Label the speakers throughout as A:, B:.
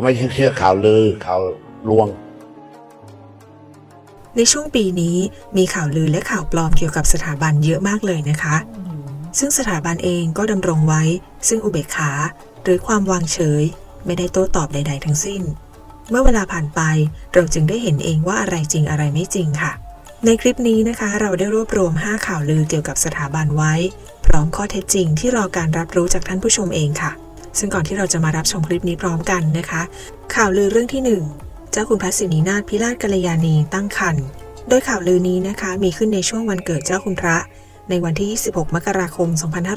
A: เขาไม่ใช่เชื่อข่าวลือข่าวลวง
B: ในช่วงปีนี้มีข่าวลือและข่าวปลอมเกี่ยวกับสถาบันเยอะมากเลยนะคะ ซึ่งสถาบันเองก็ดำรงไว้ ซึ่งอุเบกขา หรือความวางเฉย ไม่ได้โต้ตอบใด ๆ ทั้งสิ้น เมื่อเวลาผ่านไปเราจึงได้เห็นเองว่าอะไรจริงอะไรไม่จริงค่ะในคลิปนี้นะคะ เราได้รวบรวม 5 ข่าวลือเกี่ยวกับสถาบันไว้ พร้อมข้อเท็จจริงที่รอการรับรู้จากท่านผู้ชมเองค่ะ ซึ่งก่อนที่เราจะมารับชมคลิปนี้พร้อมกันนะคะ ข่าวลือเรื่องที่ 1 เจ้าคุณพระสินีนาถพิราชกัลยาณีตั้งครรภ์โดยข่าวลือนี้นะคะมีขึ้นในช่วงวันเกิดเจ้าคุณพระ ในวันที่ 26 มกราคม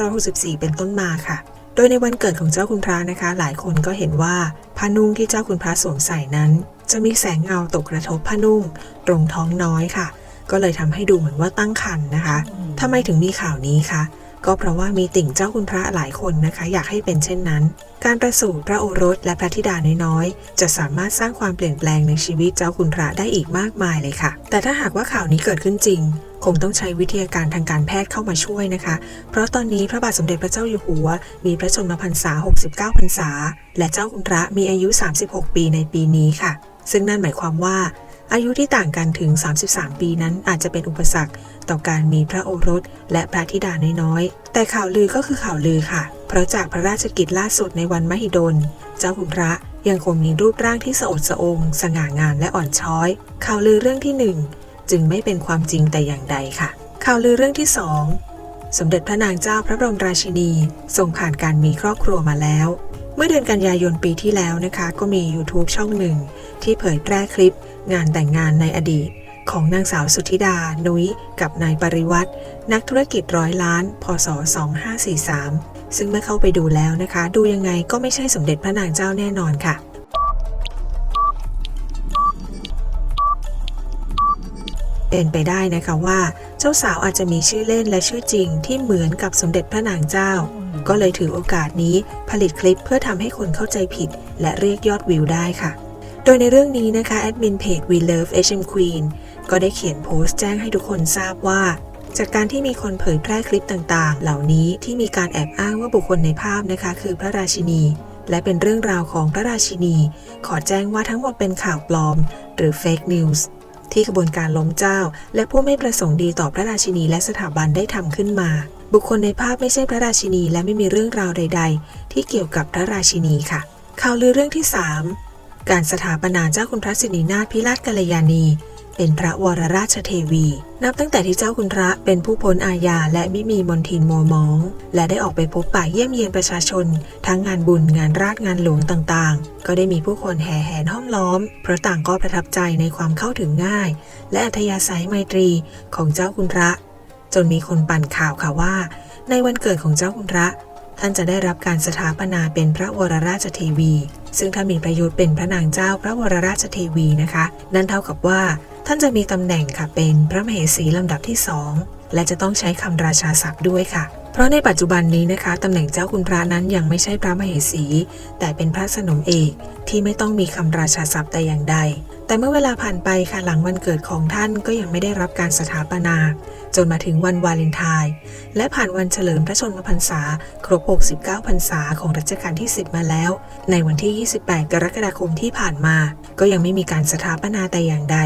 B: 2564 เป็นต้นมาค่ะ โดยในวันเกิดของเจ้าคุณพระนะคะ หลายคนก็เห็นว่าผ้านุ่งที่เจ้าคุณพระสวมใส่นั้น จะมีแสงเงาตกกระทบผ้านุ่ง ตรงท้องน้อยค่ะ ก็เลยทำให้ดูเหมือนว่าตั้งครรภ์นะคะทำไมถึงมีข่าวนี้คะ ก็เพราะว่ามีติ่งเจ้าคุณพระหลายคนนะคะ อยากให้เป็นเช่นนั้น การประสูติพระโอรสและพระธิดาน้อยๆ จะสามารถสร้างความเปลี่ยนแปลงในชีวิตเจ้าคุณพระได้อีกมากมายเลยค่ะ แต่ถ้าหากว่าข่าวนี้เกิดขึ้นจริง คงต้องใช้วิทยาการทางการแพทย์เข้ามาช่วยนะคะ เพราะตอนนี้พระบาทสมเด็จพระเจ้าอยู่หัว มีพระชนมพรรษา 69 พรรษา และเจ้าคุณพระมีอายุ 36 ปีในปีนี้ค่ะ ซึ่งนั่นหมายความว่า อายุที่ต่างกันถึง 33 ปีนั้นอาจจะเป็นอุปสรรค ต่อการมีพระโอรสและพระธิดาน้อยๆ แต่ข่าวลือก็คือข่าวลือค่ะ เพราะจากพระราชกิจล่าสุดในวันมหิดล เจ้าคุณพระยังคงมีรูปร่างที่สะอดสะองสง่างามและอ่อนช้อย ข่าวลือเรื่องที่หนึ่งจึงไม่เป็นความจริงแต่อย่างใดค่ะ ข่าวลือเรื่องที่สองสมเด็จพระนางเจ้าพระบรมราชินีทรงผ่านการมีครอบครัวมาแล้ว เมื่อเดือนกันยายนปีที่แล้วนะคะ ก็มี YouTube ช่องหนึ่ง ที่เผยแพร่คลิปงานแต่งงานในอดีต ของนางสาวสุธิดา นุ้ย กับนายปริวัตินักธุรกิจร้อยล้าน พศ 2543 ซึ่งเมื่อเข้าไปดูแล้วนะคะ ดูยังไงก็ไม่ใช่สมเด็จพระนางเจ้าแน่นอนค่ะเป็นไปได้นะคะว่า เจ้าสาวอาจจะมีชื่อเล่นและชื่อจริงที่เหมือนกับสมเด็จพระนางเจ้า ก็เลยถือโอกาสนี้ผลิตคลิปเพื่อทำให้คนเข้าใจผิด และเรียกยอดวิวได้ค่ะ โดยในเรื่องนี้นะคะแอดมินเพจ We Love HM Queen ก็ได้เขียนโพสต์แจ้งให้ทุกคนทราบว่า จากการที่มีคนเผยแพร่คลิปต่างๆ เหล่านี้ที่มีการแอบอ้างว่าบุคคลในภาพนะคะ คือพระราชินี และเป็นเรื่องราวของพระราชินี ขอแจ้งว่าทั้งหมดเป็นข่าวปลอม หรือ Fake News ที่กระบวนการล้มเจ้า และผู้ไม่ประสงค์ดีต่อพระราชินีและสถาบันได้ทำขึ้นมา บุคคลในภาพไม่ใช่พระราชินี และไม่มีเรื่องราวใด ๆ ที่เกี่ยวกับพระราชินีค่ะ ข่าวลือเรื่องที่ 3 การสถาปนาเจ้าคุณพระสินีนาถพิราชกัลยาณี เป็นพระวรราชเทวี นับตั้งแต่ที่เจ้าคุณพระเป็นผู้พ้นอาญาและไม่มีมนทินมัวมอง และได้ออกไปพบป่าเยี่ยมเยียนประชาชน ทั้งงานบุญงานราชงานหลวงต่างๆ ก็ได้มีผู้คนแห่แหนห้อมล้อม เพราะต่างก็ประทับใจในความเข้าถึงง่าย และอัธยาศัยไมตรีของเจ้าคุณพระ จนมีคนปั่นข่าวค่ะว่า ในวันเกิดของเจ้าคุณพระ ท่านจะได้รับการสถาปนาเป็นพระวรราชเทวี ซึ่งถ้ามีประโยชน์เป็นพระนางเจ้าพระวรราชเทวีนะคะ นั่นเท่ากับว่า ท่านจะมีตำแหน่งค่ะเป็นพระมเหสีลำดับที่สองและจะต้องใช้คำราชาศัพท์ด้วยค่ะ เพราะในปัจจุบันนี้นะคะตำแหน่งเจ้าคุณพระนั้นยังไม่ใช่พระมเหสี แต่เป็นพระสนมเอกที่ไม่ต้องมีคำราชาศัพท์แต่อย่างใด แต่เมื่อเวลาผ่านไปค่ะหลังวันเกิดของท่านก็ยังไม่ได้รับการสถาปนา จนมาถึงวันวาเลนไทน์และผ่านวันเฉลิมพระชนมพรรษา ครบ 69 พรรษาของรัชกาลที่ 10 มาแล้ว ในวันที่ 28 กรกฎาคมที่ผ่านมา ก็ยังไม่มีการสถาปนาแต่อย่างใด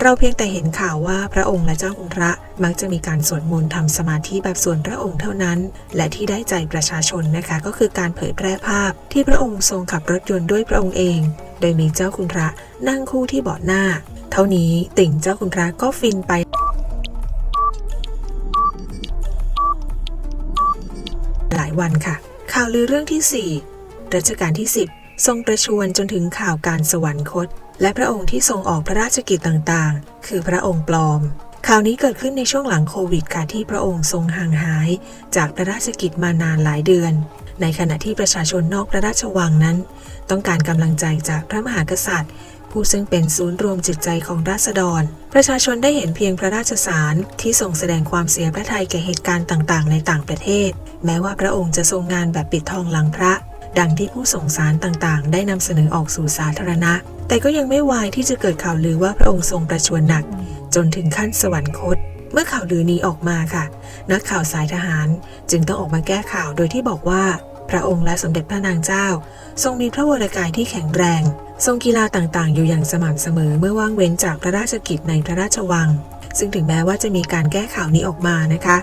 B: เราเพียงแต่เห็นข่าวว่าพระองค์และเจ้าคุณพระมักจะมีการสวดมนต์ทำสมาธิแบบส่วนพระองค์เท่านั้นและที่ได้ใจประชาชนนะคะก็คือการเผยแพร่ภาพที่พระองค์ทรงขับรถยนต์ด้วยพระองค์เอง โดยมีเจ้าคุณพระนั่งคู่ที่เบาะหน้า เท่านี้ติ่งเจ้าคุณพระก็ฟินไปหลายวันค่ะ ข่าวลือเรื่องที่ 4 รัชกาลที่ 10 ทรงประชวรจนถึงข่าวการสวรรคต และพระองค์ที่ทรงออกพระราชกิจต่างๆ คือพระองค์ปลอม ข่าวนี้เกิดขึ้นในช่วงหลังโควิดค่ะที่พระองค์ทรงห่างหาย จากพระราชกิจมานานหลายเดือน ในขณะที่ประชาชนนอกพระราชวังนั้น ต้องการกำลังใจจากพระมหากษัตริย์ ผู้ซึ่งเป็นศูนย์รวมจิตใจของราษฎร ประชาชนได้เห็นเพียงพระราชสารที่ทรงแสดงความเสียพระทัยแก่เหตุการณ์ต่างๆ ในต่างประเทศ แม้ว่าพระองค์จะทรงงานแบบปิดทองหลังพระ ดังที่ผู้ส่งสารต่างๆ ได้นำเสนอออกสู่สาธารณะ แต่ก็ยังไม่วายที่จะเกิดข่าวลือว่าพระองค์ทรงประชวรหนัก จนถึงขั้นสวรรคต เมื่อข่าวลือนี้ออกมาค่ะ นักข่าวสายทหาร จึงต้องออกมาแก้ข่าวโดยที่บอกว่า พระองค์และสมเด็จพระนางเจ้า ทรงมีพระวรกายที่แข็งแรง ทรงกีฬาต่างๆ อยู่อย่างสม่ำเสมอเมื่อว่างเว้นจากพระราชกิจในพระราชวัง ซึ่งถึงแม้ว่าจะมีการแก้ข่าวนี้ออกมานะคะ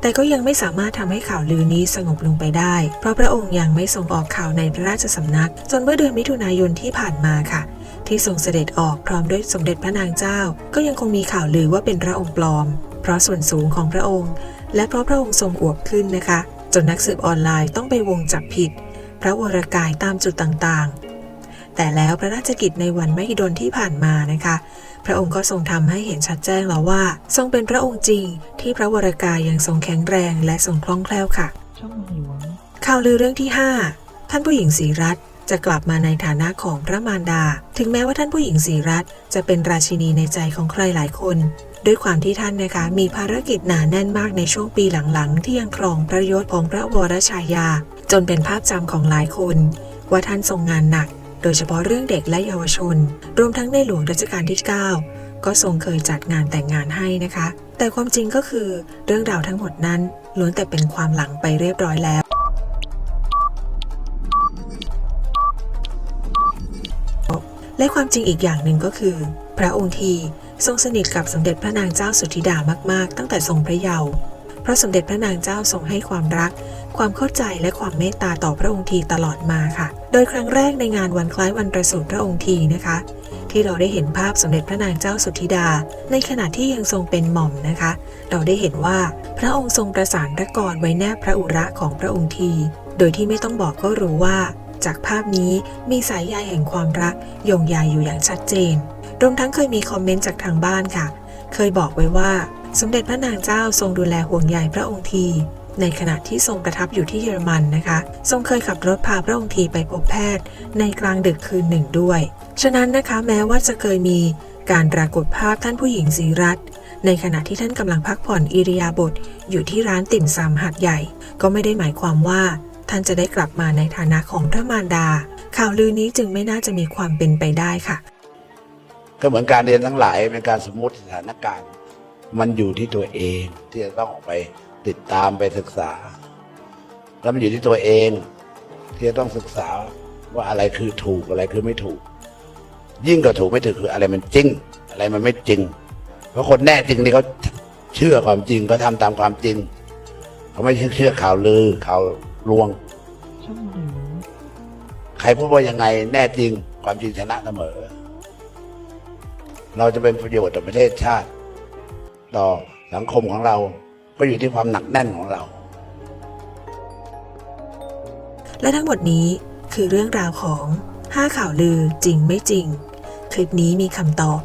B: แต่ก็ยังไม่สามารถทำให้ข่าวลือนี้สงบลงไปได้ เพราะพระองค์ยังไม่ทรงออกข่าวในพระราชสำนัก จนเมื่อเดือนมิถุนายนที่ผ่านมาค่ะ ที่ทรงเสด็จออกพร้อมด้วยสมเด็จพระนางเจ้า ก็ยังคงมีข่าวลือว่าเป็นพระองค์ปลอม เพราะส่วนสูงของพระองค์ และเพราะพระองค์ทรงอวบขึ้นนะคะ จนนักสืบออนไลน์ต้องไปวงจับผิด พระวรกายตามจุดต่างๆ แต่แล้วพระราชกิจในวันมหิดลที่ผ่านมานะคะ พระองค์ก็ทรงทำให้เห็นชัดแจ้งแล้วว่า ทรงเป็นพระองค์จริง ที่พระวรกายยังทรงแข็งแรงและทรงคล่องแคล่วค่ะ
C: ช่องเมืองหลวง
B: ข่าวลือเรื่องที่ 5 ท่านผู้หญิงศรีรัตน์ จะกลับมาในฐานะของพระมารดา ถึงแม้ว่าท่านผู้หญิงศรีรัตจะเป็นราชินีในใจของใครหลายคน ด้วยความที่ท่านนะคะมีภารกิจหนาแน่นมากในช่วงปีหลังๆ ที่ยังครองพระยศของพระวรชายา จนเป็นภาพจำของหลายคน ว่าท่านทรงงานหนัก โดยเฉพาะเรื่องเด็กและเยาวชน รวมทั้งในหลวงรัชกาลที่ 9 ก็ทรงเคยจัดงานแต่งงานให้นะคะ แต่ความจริงก็คือเรื่องราวทั้งหมดนั้นล้วนแต่เป็นความหลังไปเรียบร้อยแล้ว และความจริงอีกอย่างหนึ่งก็คือ พระองค์ทีทรงสนิทกับสมเด็จพระนางเจ้าสุธิดามาก ๆ ตั้งแต่ทรงพระเยาว์เพราะสมเด็จพระนางเจ้าทรงให้ความรัก ความเข้าใจและความเมตตาต่อพระองค์ทีตลอดมาค่ะ โดยครั้งแรกในงานวันคล้ายวันประสูติพระองค์ทีนะคะ ที่เราได้เห็นภาพสมเด็จพระนางเจ้าสุธิดา ในขณะที่ยังทรงเป็นหม่อมนะคะ เราได้เห็นว่าพระองค์ทรงประสานพระกรไว้แนบพระอุระของพระองค์ที โดยที่ไม่ต้องบอกก็รู้ว่า จากภาพนี้มีสายใยแห่งความรักโยงใยอยู่อย่างชัดเจน รวมทั้งเคยมีคอมเมนต์จากทางบ้านค่ะ เคยบอกไว้ว่า สมเด็จพระนางเจ้าทรงดูแลห่วงใยพระองค์ที ในขณะที่ทรงประทับอยู่ที่เยอรมันนะคะ ทรงเคยขับรถพาพระองค์ทีไปพบแพทย์ ในกลางดึกคืนหนึ่งด้วย ฉะนั้นนะคะแม้ว่าจะเคยมีการปรากฏภาพท่านผู้หญิงศรีรัตในขณะที่ท่านกำลังพักผ่อนอิริยาบถอยู่ที่ร้านติ่มซำหัดใหญ่ ก็ไม่ได้หมายความว่า ท่านจะได้กลับมาในฐานะของพระมารดา ข่าวลือนี้จึงไม่น่าจะมีความเป็นไปได้ค่ะ
A: ก็เหมือนการเรียนทั้งหลายเป็นการสมมติสถานการณ์ มันอยู่ที่ตัวเองที่จะต้องออกไปติดตามไปศึกษา แล้วมันอยู่ที่ตัวเองที่จะต้องศึกษาว่าอะไรคือถูกอะไรคือไม่ถูก ยิ่งกว่าถูกไม่ถูกคืออะไรมันจริง อะไรมันไม่จริง เพราะคนแน่จริงนี่เขาเชื่อความจริงเขาทำตามความจริงเขาไม่เชื่อข่าวลือข่าว ลวง
C: ช่องเมืองหลวง
A: ใครพูดว่ายังไงแน่จริง ความจริงชนะเสมอ เราจะเป็นประโยชน์ต่อประเทศชาติ ต่อสังคมของเรา ก็อยู่ที่ความหนักแน่นของเรา
B: และทั้งหมดนี้คือเรื่องราวของ 5 ข่าวลือจริงไม่จริง คลิปนี้มีคำตอบ